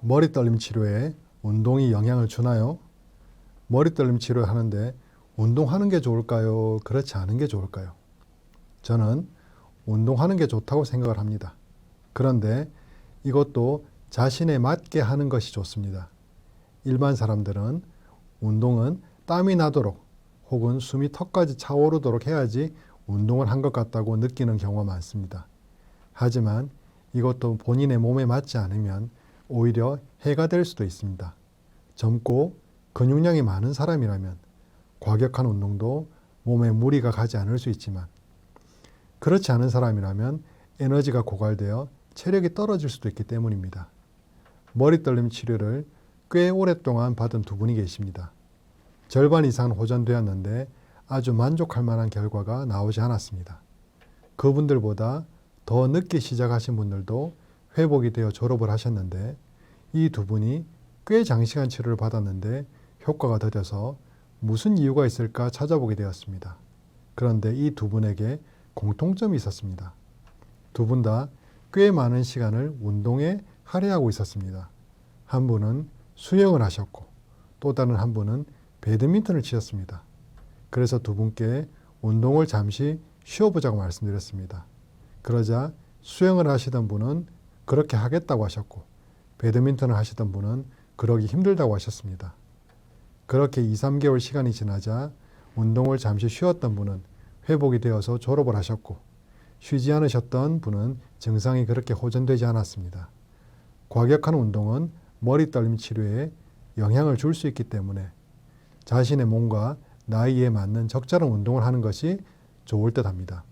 머리 떨림 치료에 운동이 영향을 주나요? 머리 떨림 치료 하는데 운동하는 게 좋을까요? 그렇지 않은 게 좋을까요? 저는 운동하는 게 좋다고 생각을 합니다. 그런데 이것도 자신에 맞게 하는 것이 좋습니다. 일반 사람들은 운동은 땀이 나도록 혹은 숨이 턱까지 차오르도록 해야지 운동을 한 것 같다고 느끼는 경우가 많습니다. 하지만 이것도 본인의 몸에 맞지 않으면 오히려 해가 될 수도 있습니다. 젊고 근육량이 많은 사람이라면 과격한 운동도 몸에 무리가 가지 않을 수 있지만 그렇지 않은 사람이라면 에너지가 고갈되어 체력이 떨어질 수도 있기 때문입니다. 머리 떨림 치료를 꽤 오랫동안 받은 두 분이 계십니다. 절반 이상은 호전되었는데 아주 만족할 만한 결과가 나오지 않았습니다. 그분들보다 더 늦게 시작하신 분들도 회복이 되어 졸업을 하셨는데 이 두 분이 꽤 장시간 치료를 받았는데 효과가 더뎌서 무슨 이유가 있을까 찾아보게 되었습니다. 그런데 이 두 분에게 공통점이 있었습니다. 두 분 다 꽤 많은 시간을 운동에 할애하고 있었습니다. 한 분은 수영을 하셨고 또 다른 한 분은 배드민턴을 치셨습니다. 그래서 두 분께 운동을 잠시 쉬어보자고 말씀드렸습니다. 그러자 수영을 하시던 분은 그렇게 하겠다고 하셨고 배드민턴을 하시던 분은 그러기 힘들다고 하셨습니다. 그렇게 2, 3개월 시간이 지나자 운동을 잠시 쉬었던 분은 회복이 되어서 졸업을 하셨고 쉬지 않으셨던 분은 증상이 그렇게 호전되지 않았습니다. 과격한 운동은 머리 떨림 치료에 영향을 줄 수 있기 때문에 자신의 몸과 나이에 맞는 적절한 운동을 하는 것이 좋을 듯 합니다.